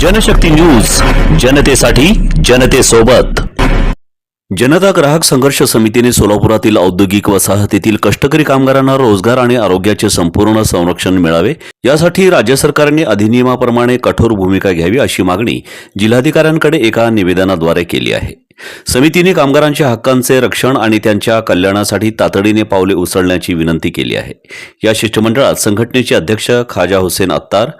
Janshakti news जनतेसाठी जनतेसोबत. जनता ग्राहक संघर्ष समितीने सोलापुरातील औद्योगिक वसाहतीतील कष्टकरी कामगारांना रोजगार आणि आरोग्याचे संपूर्ण संरक्षण मिळावे यासाठी राज्य सरकारने अधिनियमाप्रमाणे कठोर भूमिका घ्यावी अशी मागणी जिल्हाधिकाऱ्यांकडे एका निवेदनाद्वारे केली आहे. समितीने कामगारांच्या हक्कांचे रक्षण आणि त्यांच्या कल्याणासाठी तातडीने पावले उचलण्याची विनंती केली आहे. या शिष्टमंडळात संघटनेचे अध्यक्ष खाजा हुसेन अत्तार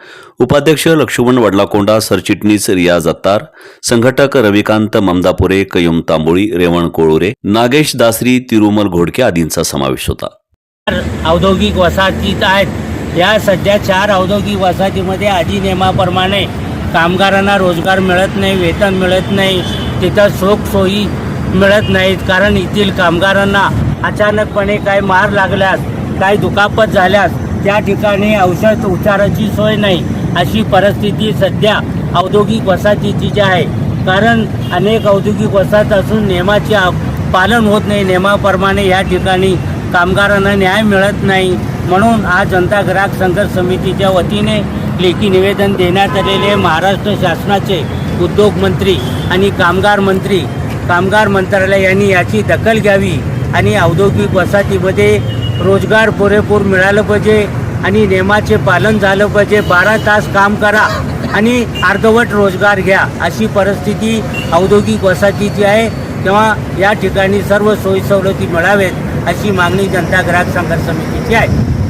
उपाध्यक्ष लक्ष्मण वडलाकोंडा सरचिटणीस रियाज अत्तार संघटक रविकांत ममदापुरे कयुम तांबोळी रेवण कोळुरे नागेश दासरी तिरुमल घोडके आदींचा समावेश होता. औद्योगिक वसाहतीत आहेत. या सध्या चार औद्योगिक वसाहतीमध्ये अधिनियमाप्रमाणे कामगारांना रोजगार मिळत नाही वेतन मिळत नाही. तिथं सुख सोयी मिळत नाहीत. कारण येथील कामगारांना अचानकपणे काय मार लागल्यास काय दुखापत झाल्यास त्या ठिकाणी औषध उपचाराची सोय नाही. अशी परिस्थिती सध्या औद्योगिक वसाहतीची जी आहे. कारण अनेक औद्योगिक वसाहत असून नियमाचे पालन होत नाही. नियमाप्रमाणे या ठिकाणी कामगारांना न्याय मिळत नाही. म्हणून आज जनता ग्राहक संघर्ष समितीच्या वतीने लेखी निवेदन देण्यात आलेले महाराष्ट्र शासनाचे उद्योग मंत्री आणि कामगार मंत्री कामगार मंत्रालय यांनी याची दखल घ्यावी आणि औद्योगिक वसाहतीमध्ये रोजगार पुरेपूर मिळालं पाहिजे आणि नियमाचे पालन झालं पाहिजे. बारा तास काम करा आणि अर्धवट रोजगार घ्या अशी परिस्थिती औद्योगिक वसाहतीची आहे. तेव्हा या ठिकाणी सर्व सोयी सवलती मिळावेत अशी मागणी जनता ग्राहक संघर्ष समितीची आहे.